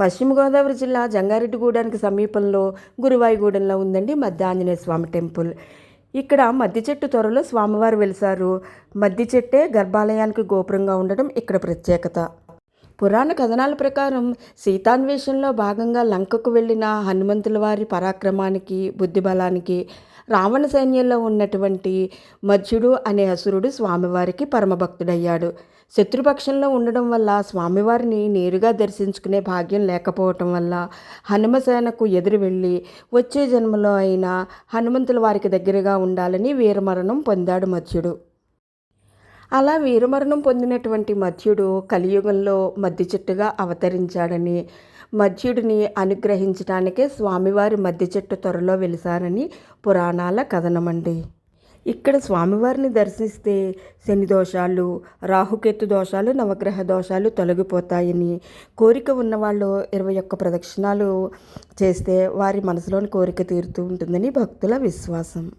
పశ్చిమ గోదావరి జిల్లా జంగారెడ్డిగూడానికి సమీపంలో గురువాయిగూడెంలో ఉందండి మధ్య ఆంజనేయ స్వామి టెంపుల్. ఇక్కడ మద్ది చెట్టు త్వరలో స్వామివారు వెలిసారు. మద్ది చెట్టే గర్భాలయానికి గోపురంగా ఉండడం ఇక్కడ ప్రత్యేకత. పురాణ కథనాల ప్రకారం సీతాన్వేషణలో భాగంగా లంకకు వెళ్ళిన హనుమంతుల వారి పరాక్రమానికి బుద్ధిబలానికి రావణ సైన్యంలో ఉన్నటువంటి మధ్యుడు అనే అసురుడు స్వామివారికి పరమభక్తుడయ్యాడు. శత్రుపక్షంలో ఉండడం వల్ల స్వామివారిని నేరుగా దర్శించుకునే భాగ్యం లేకపోవటం వల్ల హనుమసేనకు ఎదురు వెళ్ళి వచ్చే జన్మలో అయినా హనుమంతుల వారికి దగ్గరగా ఉండాలని వీరమరణం పొందాడు మధ్యుడు. అలా వీరమరణం పొందినటువంటి మధ్యుడు కలియుగంలో మద్ది చెట్టుగా అవతరించాడని మధ్యుడిని అనుగ్రహించడానికే స్వామివారి మద్ది చెట్టు త్వరలో వెలిసారని పురాణాల కథనమండి. ఇక్కడ స్వామివారిని దర్శిస్తే శని దోషాలు రాహుకేతు దోషాలు నవగ్రహ దోషాలు తొలగిపోతాయని కోరిక ఉన్నవాళ్ళు ఇరవై ఒక్క ప్రదక్షిణాలు చేస్తే వారి మనసులోని కోరిక తీరుతూ ఉంటుందని భక్తుల విశ్వాసం.